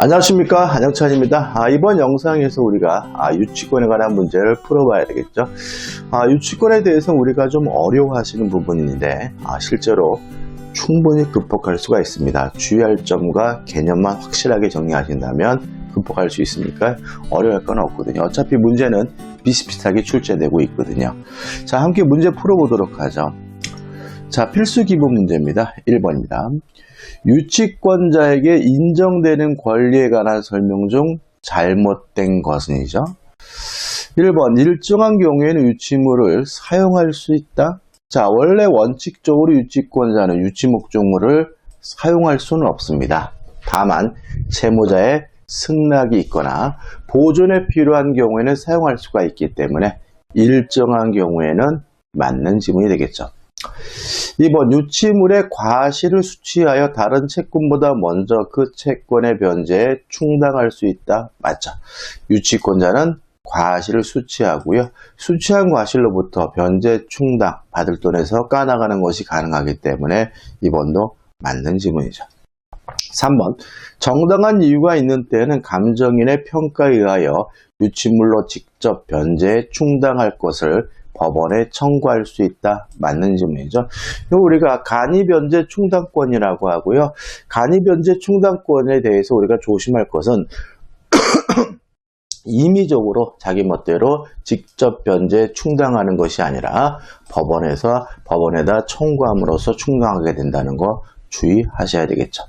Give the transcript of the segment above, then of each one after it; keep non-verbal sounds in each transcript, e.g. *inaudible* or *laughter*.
안녕하십니까? 한영찬입니다. 아, 이번 영상에서 우리가 아, 유치권에 관한 문제를 풀어봐야 되겠죠? 아, 유치권에 대해서 우리가 좀 어려워하시는 부분인데 아, 실제로 충분히 극복할 수가 있습니다. 주의할 점과 개념만 확실하게 정리하신다면 극복할 수 있으니까 어려울 건 없거든요. 어차피 문제는 비슷비슷하게 출제되고 있거든요. 자 함께 문제 풀어보도록 하죠 자 필수 기본 문제입니다 1번입니다 유치권자에게 인정되는 권리에 관한 설명 중 잘못된 것은이죠. 1번 일정한 경우에는 유치물을 사용할 수 있다. 자 원래 원칙적으로 유치권자는 유치 목적물을 사용할 수는 없습니다. 다만 채무자의 승낙이 있거나 보존에 필요한 경우에는 사용할 수가 있기 때문에 일정한 경우에는 맞는 지문이 되겠죠. 2번 유치물의 과실을 수취하여 다른 채권보다 먼저 그 채권의 변제에 충당할 수 있다. 맞죠. 유치권자는 과실을 수취하고요. 수취한 과실로부터 변제 충당 받을 돈에서 까나가는 것이 가능하기 때문에 2번도 맞는 지문이죠. 3번 정당한 이유가 있는 때에는 감정인의 평가에 의하여 유치물로 직접 변제에 충당할 것을 법원에 청구할 수 있다. 맞는 질문이죠. 우리가 간이변제 충당권이라고 하고요. 간이변제 충당권에 대해서 우리가 조심할 것은 *coughs* 임의적으로 자기 멋대로 직접 변제 충당하는 것이 아니라 법원에서 법원에다 청구함으로써 충당하게 된다는 거 주의하셔야 되겠죠.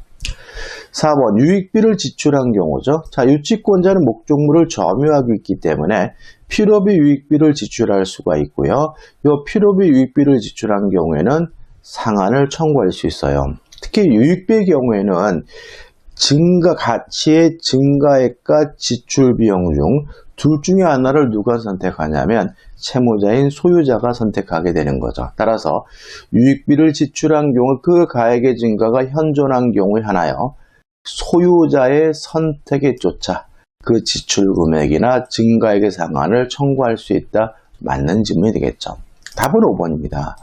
4번 유익비를 지출한 경우죠. 자, 유치권자는 목적물을 점유하고 있기 때문에 필요비 유익비를 지출할 수가 있고요. 이 필요비 유익비를 지출한 경우에는 상한을 청구할 수 있어요. 특히 유익비의 경우에는 증가 가치의 증가액과 지출 비용 중 둘 중에 하나를 누가 선택하냐면 채무자인 소유자가 선택하게 되는 거죠. 따라서 유익비를 지출한 경우 그 가액의 증가가 현존한 경우에 하나요. 소유자의 선택에 쫓아 그 지출 금액이나 증가액의 상한을 청구할 수 있다. 맞는 질문이 되겠죠. 답은 5번입니다.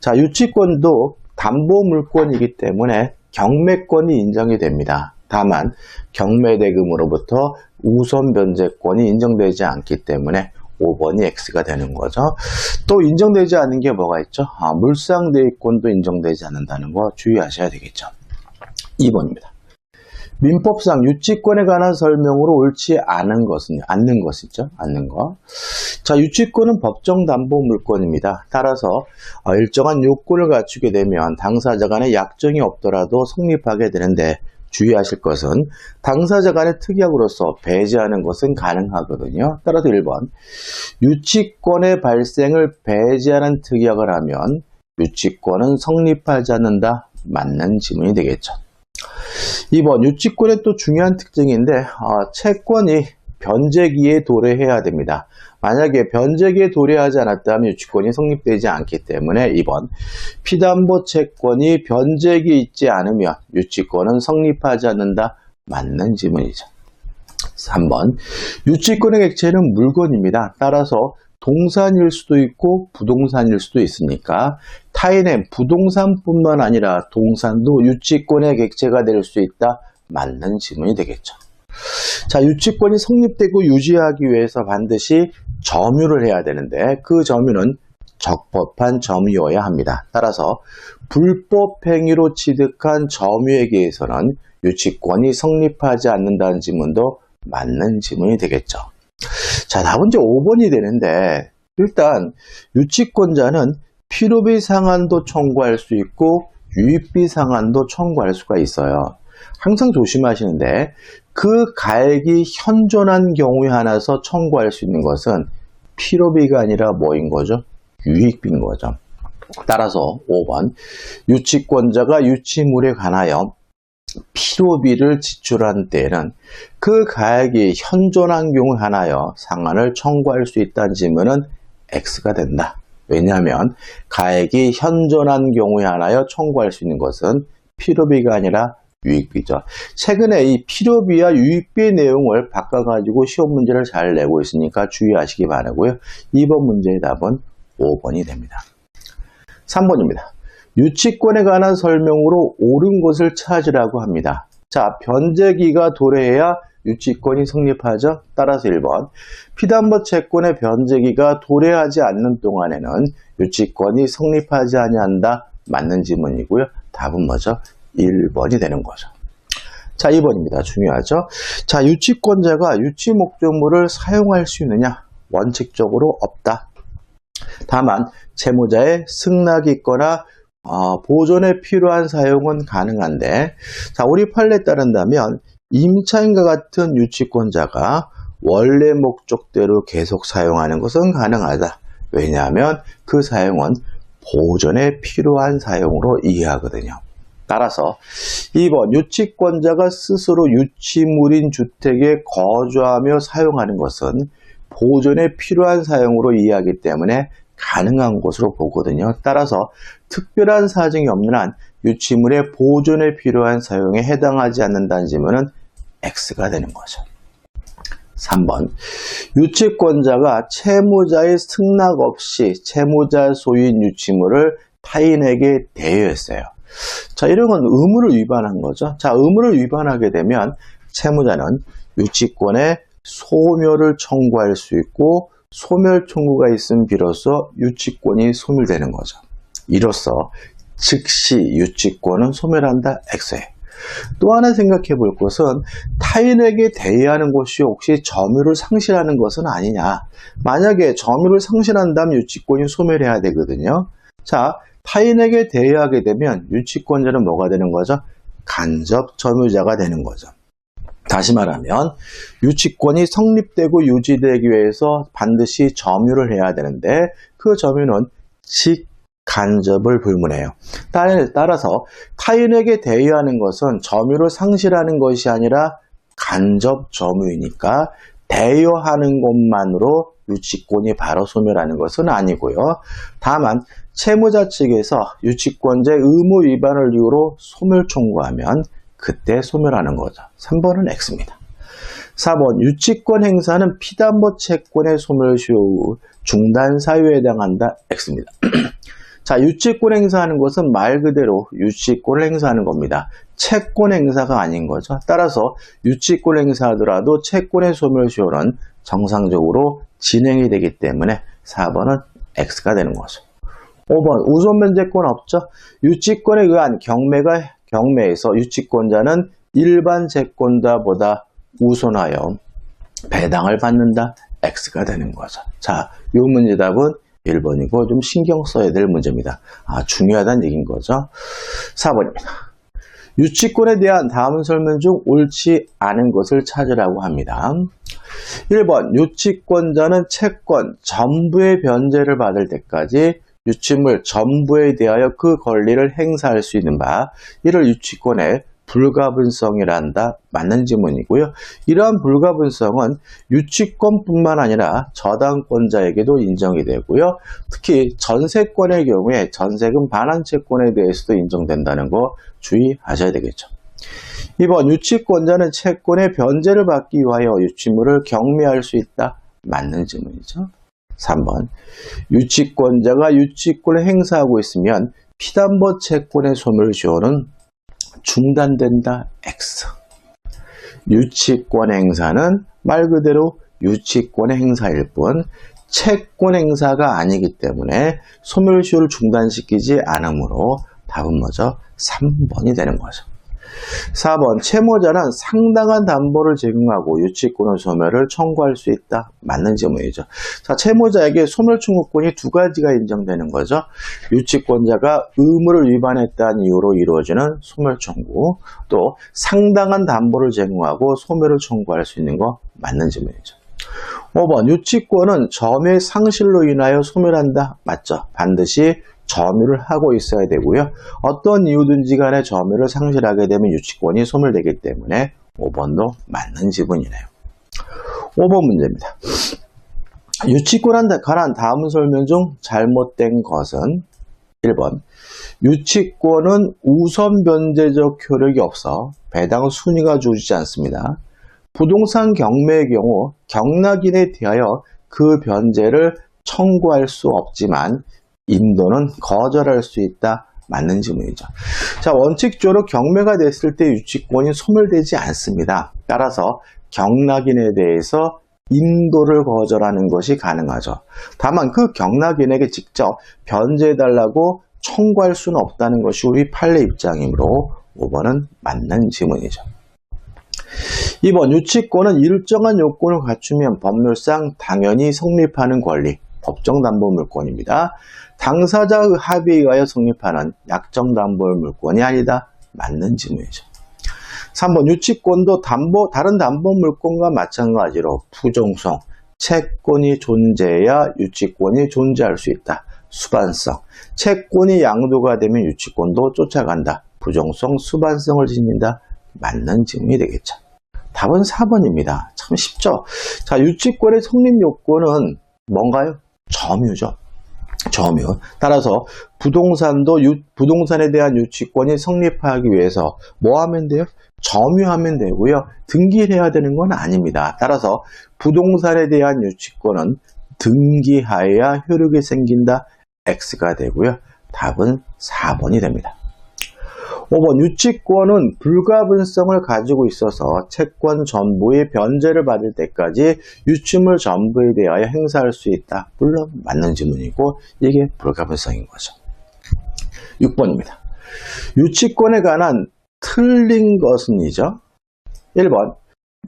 자, 유치권도 담보물권이기 때문에 경매권이 인정이 됩니다. 다만 경매대금으로부터 우선 변제권이 인정되지 않기 때문에 5번이 X가 되는 거죠. 또 인정되지 않는 게 뭐가 있죠? 아, 물상대위권도 인정되지 않는다는 거 주의하셔야 되겠죠. 2번입니다. 민법상 유치권에 관한 설명으로 옳지 않은 것은 않는 것이죠. 않는 거. 자, 유치권은 법정 담보 물권입니다. 따라서 어, 일정한 요건을 갖추게 되면 당사자 간에 약정이 없더라도 성립하게 되는데 주의하실 것은 당사자 간의 특약으로서 배제하는 것은 가능하거든요. 따라서 1번 유치권의 발생을 배제하는 특약을 하면 유치권은 성립하지 않는다. 맞는 지문이 되겠죠. 2번 유치권의 또 중요한 특징인데 어, 채권이 변제기에 도래해야 됩니다. 만약에 변제기에 도래하지 않았다면 유치권이 성립되지 않기 때문에 2번 피담보 채권이 변제기에 있지 않으면 유치권은 성립하지 않는다. 맞는 지문이죠. 3번 유치권의 객체는 물건입니다. 따라서 동산일 수도 있고 부동산일 수도 있으니까 타인의 부동산뿐만 아니라 동산도 유치권의 객체가 될 수 있다. 맞는 지문이 되겠죠. 자, 유치권이 성립되고 유지하기 위해서 반드시 점유를 해야 되는데 그 점유는 적법한 점유여야 합니다. 따라서 불법 행위로 취득한 점유에 대해서는 유치권이 성립하지 않는다는 지문도 맞는 지문이 되겠죠. 자, 답은 이제 5번이 되는데 일단 유치권자는 필요비 상한도 청구할 수 있고 유익비 상한도 청구할 수가 있어요. 항상 조심하시는데 그 가액이 현존한 경우에 하나서 청구할 수 있는 것은 필요비가 아니라 뭐인 거죠? 유익비인 거죠. 따라서 5번 유치권자가 유치물에 관하여 필요비를 지출한 때에는 그 가액이 현존한 경우 하나여 상한을 청구할 수 있다는 질문은 X가 된다. 왜냐하면 가액이 현존한 경우에 하나여 청구할 수 있는 것은 필요비가 아니라 유익비죠. 최근에 이 필요비와 유익비의 내용을 바꿔가지고 시험 문제를 잘 내고 있으니까 주의하시기 바라고요. 2번 문제의 답은 5번이 됩니다. 3번입니다. 유치권에 관한 설명으로 옳은 것을 찾으라고 합니다. 자, 변제기가 도래해야 유치권이 성립하죠. 따라서 1번. 피담보 채권의 변제기가 도래하지 않는 동안에는 유치권이 성립하지 아니한다. 맞는 지문이고요. 답은 뭐죠? 1번이 되는 거죠. 자, 2번입니다. 중요하죠. 자, 유치권자가 유치 목적물을 사용할 수 있느냐? 원칙적으로 없다. 다만 채무자의 승낙이 있거나 어, 보존에 필요한 사용은 가능한데 자 우리 판례에 따른다면 임차인과 같은 유치권자가 원래 목적대로 계속 사용하는 것은 가능하다. 왜냐하면 그 사용은 보존에 필요한 사용으로 이해하거든요. 따라서 2번 유치권자가 스스로 유치물인 주택에 거주하며 사용하는 것은 보존에 필요한 사용으로 이해하기 때문에 가능한 것으로 보거든요. 따라서 특별한 사정이 없는 한 유치물의 보존에 필요한 사용에 해당하지 않는다는 질문은 X가 되는 거죠. 3번 유치권자가 채무자의 승낙 없이 채무자 소유인 유치물을 타인에게 대여했어요. 자, 이런 건 의무를 위반한 거죠. 자, 의무를 위반하게 되면 채무자는 유치권의 소멸을 청구할 수 있고 소멸 청구가 있음 비로소 유치권이 소멸되는 거죠. 이로써 즉시 유치권은 소멸한다. X에. 또 하나 생각해 볼 것은 타인에게 대의하는 것이 혹시 점유를 상실하는 것은 아니냐. 만약에 점유를 상실한다면 유치권이 소멸해야 되거든요. 자, 타인에게 대의하게 되면 유치권자는 뭐가 되는 거죠? 간접 점유자가 되는 거죠. 다시 말하면 유치권이 성립되고 유지되기 위해서 반드시 점유를 해야 되는데 그 점유는 직 간접을 불문해요. 따라서 타인에게 대의하는 것은 점유를 상실하는 것이 아니라 간접 점유이니까 대여하는 것만으로 유치권이 바로 소멸하는 것은 아니고요. 다만 채무자 측에서 유치권자의 의무 위반을 이유로 소멸 청구하면 그때 소멸하는 거죠. 3번은 X입니다. 4번 유치권 행사는 피담보 채권의 소멸시효 중단 사유에 해당한다. X입니다. *clears throat* 자, 유치권 행사하는 것은 말 그대로 유치권을 행사하는 겁니다. 채권 행사가 아닌 거죠. 따라서 유치권 행사하더라도 채권의 소멸시효는 정상적으로 진행이 되기 때문에 4번은 X가 되는 거죠. 5번 우선 면제권 없죠. 유치권에 의한 경매가 경매에서 유치권자는 일반 채권자보다 우선하여 배당을 받는다. X가 되는 거죠. 자, 이 문제 답은 1번이고 좀 신경 써야 될 문제입니다. 아, 중요하다는 얘기인 거죠. 4번입니다. 유치권에 대한 다음 설명 중 옳지 않은 것을 찾으라고 합니다. 1번 유치권자는 채권 전부의 변제를 받을 때까지 유치물 전부에 대하여 그 권리를 행사할 수 있는 바 이를 유치권의 불가분성이란다. 맞는 지문이고요. 이러한 불가분성은 유치권뿐만 아니라 저당권자에게도 인정이 되고요. 특히 전세권의 경우에 전세금 반환 채권에 대해서도 인정된다는 거 주의하셔야 되겠죠. 2번 유치권자는 채권의 변제를 받기 위하여 유치물을 경매할 수 있다. 맞는 질문이죠. 3번 유치권자가 유치권을 행사하고 있으면 피담보 채권의 소멸시효는 중단된다. X 유치권 행사는 말 그대로 유치권의 행사일 뿐 채권 행사가 아니기 때문에 소멸시효를 중단시키지 않으므로 답은 뭐죠? 3번이 되는 거죠. 4번 채무자는 상당한 담보를 제공하고 유치권의 소멸을 청구할 수 있다. 맞는 질문이죠. 자, 채무자에게 소멸 청구권이 두 가지가 인정되는 거죠. 유치권자가 의무를 위반했다는 이유로 이루어지는 소멸 청구, 또 상당한 담보를 제공하고 소멸을 청구할 수 있는 거 맞는 질문이죠. 5번 유치권은 점의 상실로 인하여 소멸한다. 맞죠? 반드시 점유를 하고 있어야 되고요. 어떤 이유든지 간에 점유를 상실하게 되면 유치권이 소멸되기 때문에 5번도 맞는 지분이네요. 5번 문제입니다. 유치권한테 관한 다음 설명 중 잘못된 것은 1번 유치권은 우선 변제적 효력이 없어 배당 순위가 주어지지 않습니다. 부동산 경매의 경우 경락인에 대하여 그 변제를 청구할 수 없지만 인도는 거절할 수 있다. 맞는 질문이죠. 자, 원칙적으로 경매가 됐을 때 유치권이 소멸되지 않습니다. 따라서 경락인에 대해서 인도를 거절하는 것이 가능하죠. 다만 그 경락인에게 직접 변제해달라고 청구할 수는 없다는 것이 우리 판례 입장이므로 5번은 맞는 질문이죠. 2번 유치권은 일정한 요건을 갖추면 법률상 당연히 성립하는 권리, 법정담보물권입니다. 당사자의 합의에 의하여 성립하는 약정담보물권이 아니다. 맞는 질문이죠. 3번 유치권도 담보 다른 담보물권과 마찬가지로 부종성, 채권이 존재해야 유치권이 존재할 수 있다. 수반성, 채권이 양도가 되면 유치권도 쫓아간다. 부종성, 수반성을 지닌다. 맞는 질문이 되겠죠. 답은 4번입니다. 참 쉽죠? 자, 유치권의 성립 요건은 뭔가요? 점유죠. 점유. 따라서 부동산도 유, 부동산에 대한 유치권이 성립하기 위해서 뭐 하면 돼요? 점유하면 되고요. 등기를 해야 되는 건 아닙니다. 따라서 부동산에 대한 유치권은 등기하여야 효력이 생긴다. X가 되고요. 답은 4번이 됩니다. 5번 유치권은 불가분성을 가지고 있어서 채권 전부의 변제를 받을 때까지 유치물 전부에 대하여 행사할 수 있다. 물론 맞는 질문이고 이게 불가분성인 거죠. 6번입니다. 유치권에 관한 틀린 것은이죠. 1번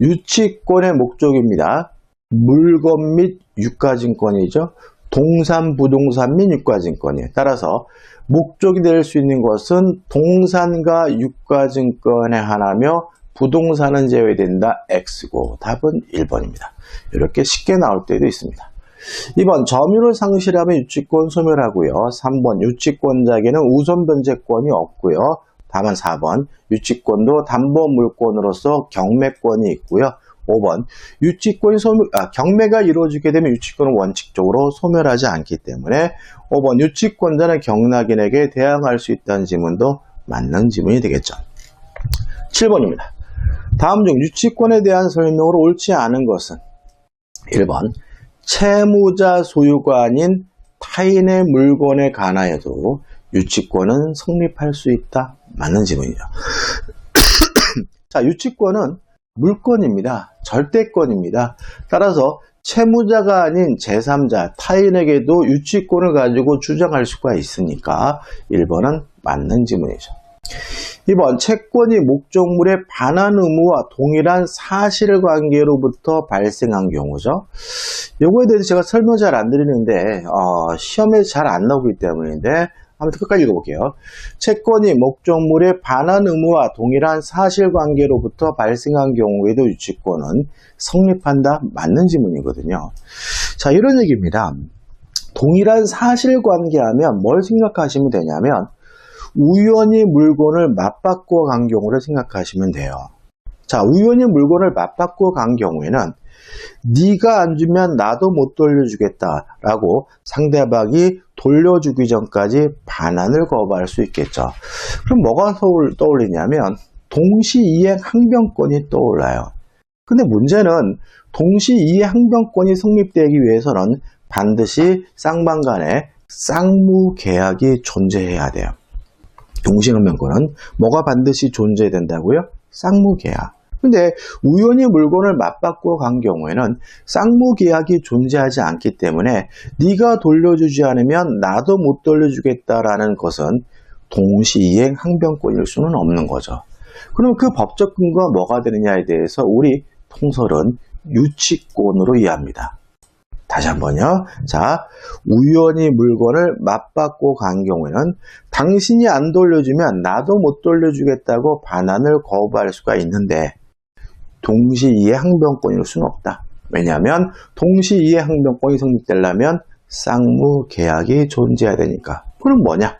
유치권의 목적입니다. 물건 및 유가증권이죠. 동산, 부동산 및 유가증권이에요. 따라서 목적이 될 수 있는 것은 동산과 유가증권의 하나며 부동산은 제외된다. X고 답은 1번입니다. 이렇게 쉽게 나올 때도 있습니다. 2번 점유를 상실하면 유치권 소멸하고요. 3번 유치권자에게는 우선 변제권이 없고요. 다만 4번 유치권도 담보물권으로서 경매권이 있고요. 5번 유치권이 소멸, 아, 경매가 이루어지게 되면 유치권은 원칙적으로 소멸하지 않기 때문에 5번 유치권자는 경락인에게 대항할 수 있다는 지문도 맞는 지문이 되겠죠. 7번입니다. 다음 중 유치권에 대한 설명으로 옳지 않은 것은 1번 채무자 소유가 아닌 타인의 물건에 관하여도 유치권은 성립할 수 있다. 맞는 지문이죠. *clears throat* 자, 유치권은 물권입니다. 절대권입니다. 따라서 채무자가 아닌 제3자, 타인에게도 유치권을 가지고 주장할 수가 있으니까 1번은 맞는 지문이죠. 2번 채권이 목적물에 반환 의무와 동일한 사실관계로부터 발생한 경우죠. 요거에 대해서 제가 설명 잘 안 드리는데 어, 시험에 잘 안 나오기 때문인데 아무튼 끝까지 읽어볼게요. 채권이 목적물의 반환 의무와 동일한 사실관계로부터 발생한 경우에도 유치권은 성립한다? 맞는 지문이거든요. 자, 이런 얘기입니다. 동일한 사실관계하면 뭘 생각하시면 되냐면 우연히 물건을 맞바꾸어 간 경우를 생각하시면 돼요. 자, 우연히 물건을 맞바꾸어 간 경우에는 네가 안 주면 나도 못 돌려주겠다라고 상대방이 돌려주기 전까지 반환을 거부할 수 있겠죠. 그럼 뭐가 떠올리냐면 동시 이행 항변권이 떠올라요. 근데 문제는 동시 이행 항변권이 성립되기 위해서는 반드시 쌍방 간에 쌍무 계약이 존재해야 돼요. 동시 항변권은 뭐가 반드시 존재해야 된다고요? 쌍무 계약. 근데 우연히 물건을 맞바꾸어 간 경우에는 쌍무 계약이 존재하지 않기 때문에 네가 돌려주지 않으면 나도 못 돌려주겠다라는 것은 동시이행 항변권일 수는 없는 거죠. 그럼 그 법적 근거가 뭐가 되느냐에 대해서 우리 통설은 유치권으로 이해합니다. 다시 한번요. 자, 우연히 물건을 맞받고 간 경우에는 당신이 안 돌려주면 나도 못 돌려주겠다고 반환을 거부할 수가 있는데 동시이해 항변권일 수는 없다. 왜냐하면 동시이해 항변권이 성립되려면 쌍무 계약이 존재해야 되니까. 그럼 뭐냐?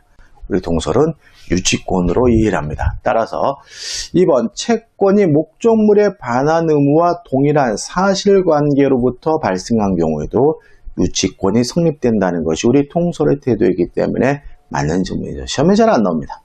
우리 동설은 유치권으로 이해를 합니다. 따라서 2번 채권이 목적물의 반환 의무와 동일한 사실관계로부터 발생한 경우에도 유치권이 성립된다는 것이 우리 통설의 태도이기 때문에 맞는 질문이죠. 시험에 잘 안 나옵니다.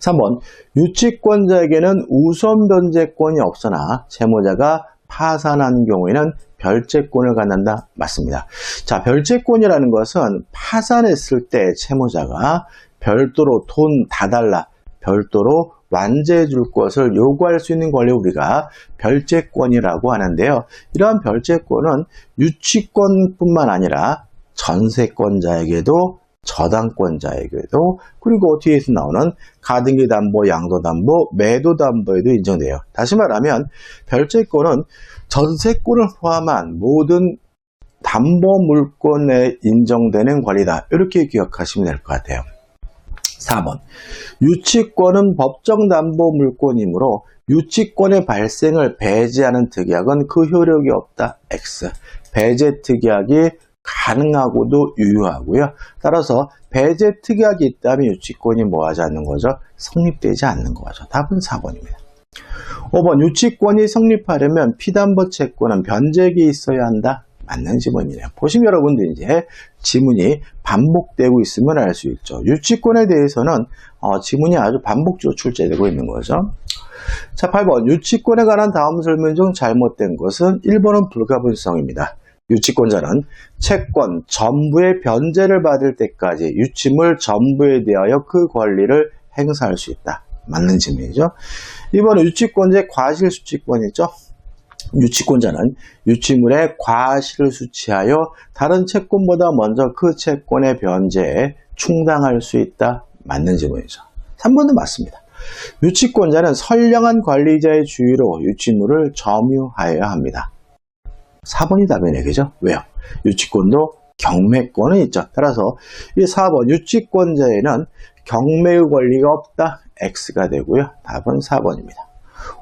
3번 유치권자에게는 우선 변제권이 없으나 채무자가 파산한 경우에는 별채권을 갖는다? 맞습니다. 자, 별채권이라는 것은 파산했을 때 채무자가 별도로 돈 다 달라 별도로 완제해 줄 것을 요구할 수 있는 권리 우리가 별제권이라고 하는데요. 이러한 별제권은 유치권뿐만 아니라 전세권자에게도 저당권자에게도 그리고 뒤에서 나오는 가등기 담보, 양도 담보, 매도 담보에도 인정돼요. 다시 말하면 별제권은 전세권을 포함한 모든 담보 물권에 인정되는 권리다. 이렇게 기억하시면 될 것 같아요. 4번. 유치권은 법정 담보 물권이므로 유치권의 발생을 배제하는 특약은 그 효력이 없다. X. 배제 특약이 가능하고도 유효하고요. 따라서 배제 특약이 있다면 유치권이 뭐 하지 않는 거죠? 성립되지 않는 거죠. 답은 4번입니다. 5번 유치권이 성립하려면 피담보 채권은 변제기 있어야 한다. 맞는 지문이네요. 보시면 여러분들 이제 지문이 반복되고 있으면 알수 있죠. 유치권에 대해서는 어, 지문이 아주 반복적으로 출제되고 있는 거죠. 자, 8번 유치권에 관한 다음 설명 중 잘못된 것은 1번은 불가분성입니다. 유치권자는 채권 전부의 변제를 받을 때까지 유치물 전부에 대하여 그 권리를 행사할 수 있다. 맞는 질문이죠. 2번은 유치권자의 과실수치권이죠. 유치권자는 유치물의 과실을 수치하여 다른 채권보다 먼저 그 채권의 변제에 충당할 수 있다. 맞는 질문이죠. 3번도 맞습니다. 유치권자는 선량한 관리자의 주의로 유치물을 점유하여야 합니다. 4번이 답이네, 그죠? 왜요? 유치권도 경매권은 있죠. 따라서 이 4번 유치권자에는 경매의 권리가 없다. X가 되고요. 답은 4번입니다.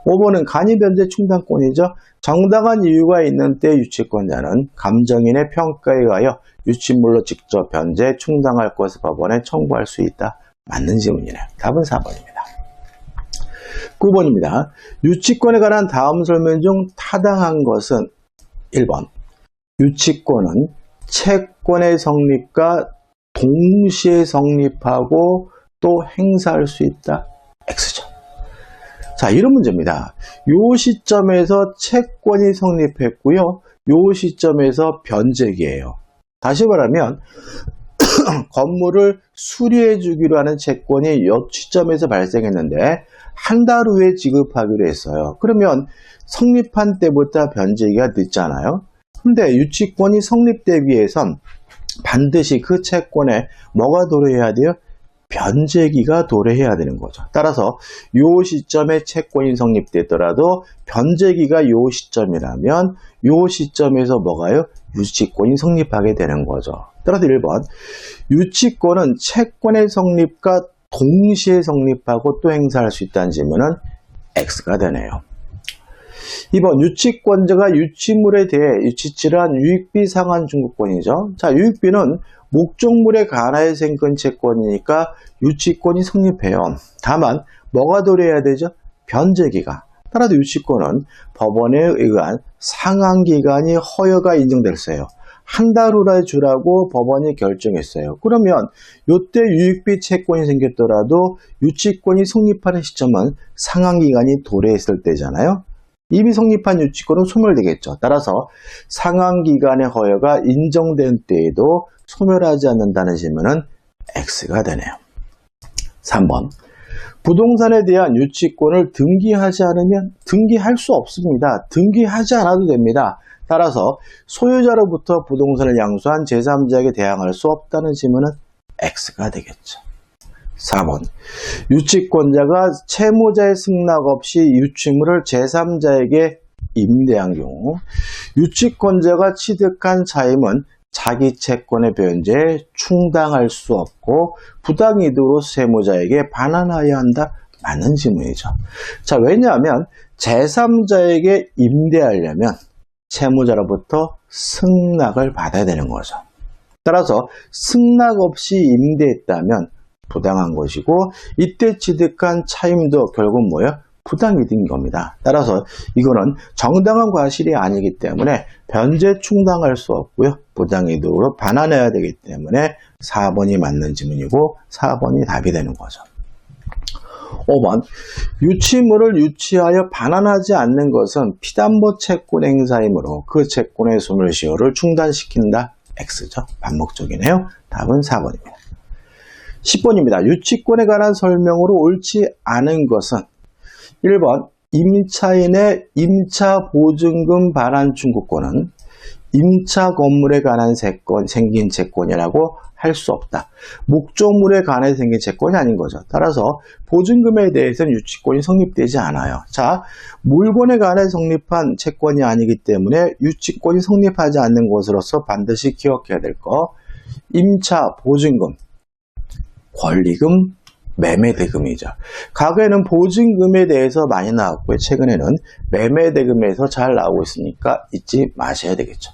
5번은 간이변제 충당권이죠. 정당한 이유가 있는 때 유치권자는 감정인의 평가에 의하여 유치물로 직접 변제 충당할 것을 법원에 청구할 수 있다. 맞는 질문이네요. 답은 4번입니다. 9번입니다. 유치권에 관한 다음 설명 중 타당한 것은 1번. 유치권은 채권의 성립과 동시에 성립하고 또 행사할 수 있다. X죠. 자, 이런 문제입니다. 요 시점에서 채권이 성립했고요. 요 시점에서 변제기예요. 다시 말하면 *clears throat* 건물을 수리해 주기로 하는 채권이 요 시점에서 발생했는데 한 달 후에 지급하기로 했어요. 그러면 성립한 때부터 변제기가 늦잖아요. 근데 유치권이 성립되기 위해선 반드시 그 채권에 뭐가 도래해야 돼요? 변제기가 도래해야 되는 거죠. 따라서 이 시점에 채권이 성립되더라도 변제기가 이 시점이라면 이 시점에서 뭐가요? 유치권이 성립하게 되는 거죠. 따라서 1번 유치권은 채권의 성립과 동시에 성립하고 또 행사할 수 있다는 질문은 X가 되네요. 2번 유치권자가 유치물에 대해 유치질한 유익비 상환 중국권이죠. 자, 유익비는 목적물에 관하여 생긴 채권이니까 유치권이 성립해요. 다만 뭐가 도래해야 되죠? 변제기가. 따라서 유치권은 법원에 의한 상한기간이 허여가 인정됐어요. 한 달 후에 주라고 법원이 결정했어요. 그러면 이때 유익비 채권이 생겼더라도 유치권이 성립하는 시점은 상한기간이 도래했을 때잖아요. 이미 성립한 유치권은 소멸되겠죠. 따라서 상한기간의 허여가 인정된 때에도 소멸하지 않는다는 질문은 X가 되네요. 3번 부동산에 대한 유치권을 등기하지 않으면 등기할 수 없습니다. 등기하지 않아도 됩니다. 따라서 소유자로부터 부동산을 양수한 제3자에게 대항할 수 없다는 질문은 X가 되겠죠. 4번 유치권자가 채무자의 승낙 없이 유치물을 제3자에게 임대한 경우 유치권자가 취득한 차임은 자기 채권의 변제에 충당할 수 없고 부당이득으로 세무자에게 반환하여야 한다. 맞는 질문이죠. 자, 왜냐하면 제3자에게 임대하려면 채무자로부터 승낙을 받아야 되는 거죠. 따라서 승낙 없이 임대했다면 부당한 것이고 이때 취득한 차임도 결국 뭐예요? 부당이득인 겁니다. 따라서 이거는 정당한 과실이 아니기 때문에 변제 충당할 수 없고요. 부당이득으로 반환해야 되기 때문에 4번이 맞는 질문이고 4번이 답이 되는 거죠. 5번 유치물을 유치하여 반환하지 않는 것은 피담보 채권 행사이므로 그 채권의 소멸시효를 중단시킨다. X죠. 반복적이네요. 답은 4번입니다. 10번입니다. 유치권에 관한 설명으로 옳지 않은 것은 1번 임차인의 임차 보증금 반환 청구권은 임차 건물에 관한 채권, 생긴 채권이라고 할 수 없다. 목적물에 관해 생긴 채권이 아닌 거죠. 따라서 보증금에 대해서는 유치권이 성립되지 않아요. 자, 물건에 관해 성립한 채권이 아니기 때문에 유치권이 성립하지 않는 것으로서 반드시 기억해야 될 거. 임차 보증금, 권리금, 매매대금이죠. 과거에는 보증금에 대해서 많이 나왔고요. 최근에는 매매대금에서 잘 나오고 있으니까 잊지 마셔야 되겠죠.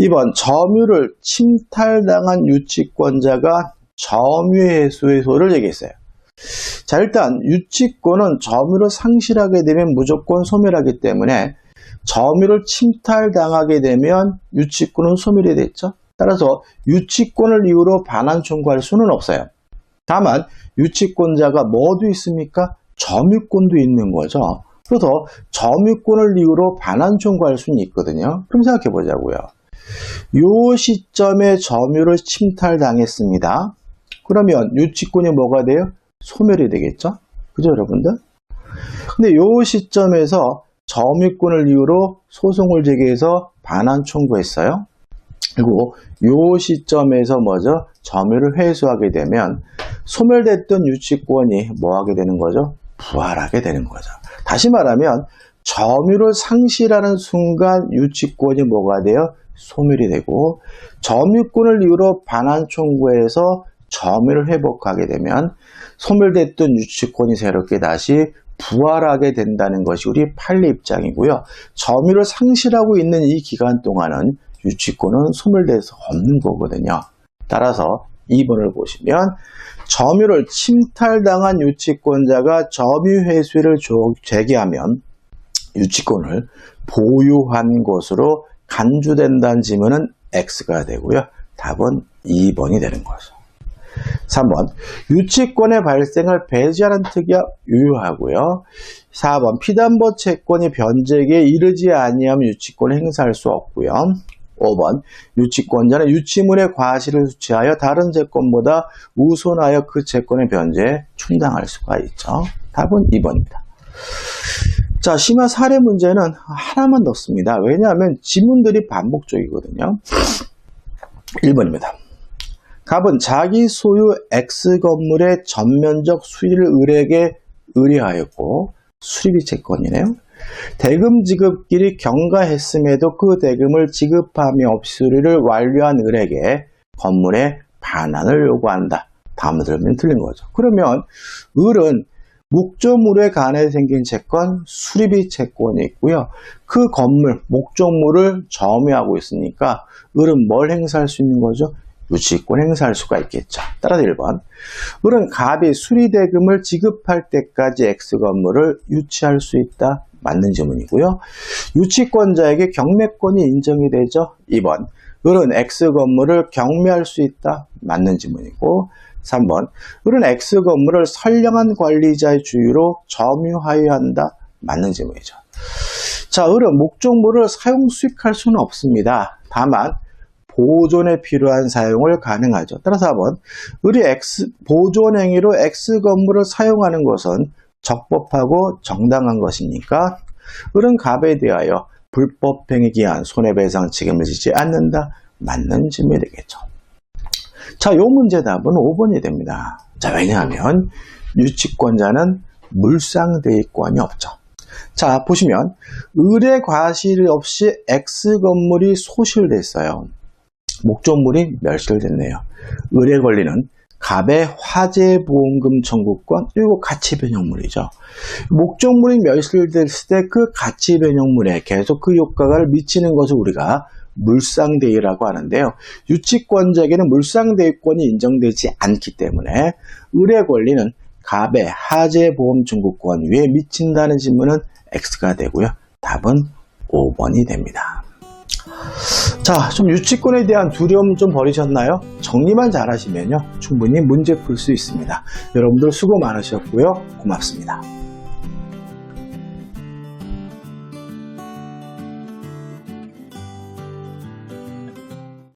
2번 점유를 침탈당한 유치권자가 점유해소의소를 얘기했어요. 자 일단 유치권은 점유를 상실하게 되면 무조건 소멸하기 때문에 점유를 침탈당하게 되면 유치권은 소멸이 됐죠. 따라서 유치권을 이유로 반환 청구할 수는 없어요. 다만 유치권자가 뭐도 있습니까? 점유권도 있는 거죠. 그래서 점유권을 이유로 반환 청구할 수는 있거든요. 그럼 생각해 보자고요. 요 시점에 점유를 침탈당했습니다. 그러면 유치권이 뭐가 돼요? 소멸이 되겠죠? 그죠, 여러분들? 근데 요 시점에서 점유권을 이유로 소송을 제기해서 반환 청구했어요. 그리고 요 시점에서 뭐죠? 점유를 회수하게 되면 소멸됐던 유치권이 뭐 하게 되는 거죠? 부활하게 되는 거죠. 다시 말하면 점유를 상실하는 순간 유치권이 뭐가 돼요? 소멸이 되고 점유권을 이유로 반환 청구해서 점유를 회복하게 되면 소멸됐던 유치권이 새롭게 다시 부활하게 된다는 것이 우리 판례 입장이고요. 점유를 상실하고 있는 이 기간 동안은 유치권은 소멸돼서 없는 거거든요. 따라서 2번을 보시면 점유를 침탈당한 유치권자가 점유 회수를 제기하면 유치권을 보유한 것으로 간주된다는 지문은 X가 되고요. 답은 2번이 되는 거죠. 3번 유치권의 발생을 배제하는 특약 유효하고요. 4번 피담보 채권이 변제기에 이르지 아니하면 유치권을 행사할 수 없고요. 5번 유치권자는 유치물의 과실을 수취하여 다른 채권보다 우선하여 그 채권의 변제에 충당할 수가 있죠. 답은 2번입니다. 자, 심화 사례 문제는 하나만 넣습니다. 왜냐하면 지문들이 반복적이거든요. 1번입니다. 갑은 자기 소유 X 건물의 전면적 수리를 을에게 의뢰하였고 수리비 채권이네요. 대금 지급길이 경과했음에도 그 대금을 지급함이 없이 수리를 완료한 을에게 건물의 반환을 요구한다. 다음 들으면 틀린 거죠. 그러면 을은 목적물에 관해 생긴 채권, 수리비 채권이 있고요. 그 건물, 목적물을 점유하고 있으니까 을은 뭘 행사할 수 있는 거죠? 유치권 행사할 수가 있겠죠. 따라서 1번. 을은 갑이 수리대금을 지급할 때까지 X 건물을 유치할 수 있다. 맞는 질문이고요. 유치권자에게 경매권이 인정이 되죠. 2번. 을은 X 건물을 경매할 수 있다. 맞는 질문이고 3번. 을은 X 건물을 선량한 관리자의 주유로 점유하여야 한다. 맞는 질문이죠. 자, 을은 목적물을 사용 수익할 수는 없습니다. 다만 보존에 필요한 사용을 가능하죠. 따라서 4번. 을이 X, 보존 행위로 X 건물을 사용하는 것은 적법하고 정당한 것이니까 을은 갑에 대하여 불법 행위에 기한 손해배상 책임을 지지 않는다. 맞는 질문이 되겠죠. 자, 요 문제 답은 5번이 됩니다. 자, 왜냐하면 유치권자는 물상대입권이 없죠. 자, 보시면 을의 과실 없이 X 건물이 소실됐어요. 목적물이 멸실됐네요. 을에 걸리는 갑의 화재보험금 청구권 그리고 가치변형물이죠. 목적물이 멸실됐을 때 그 가치변형물에 계속 그 효과를 미치는 것을 우리가 물상대위라고 하는데요. 유치권자에게는 물상대위권이 인정되지 않기 때문에 을에 권리는 갑의 하재보험 청구권 위에 미친다는 질문은 X가 되고요. 답은 5번이 됩니다. 자, 좀 유치권에 대한 두려움 좀 버리셨나요? 정리만 잘 하시면요. 충분히 문제 풀 수 있습니다. 여러분들 수고 많으셨고요. 고맙습니다.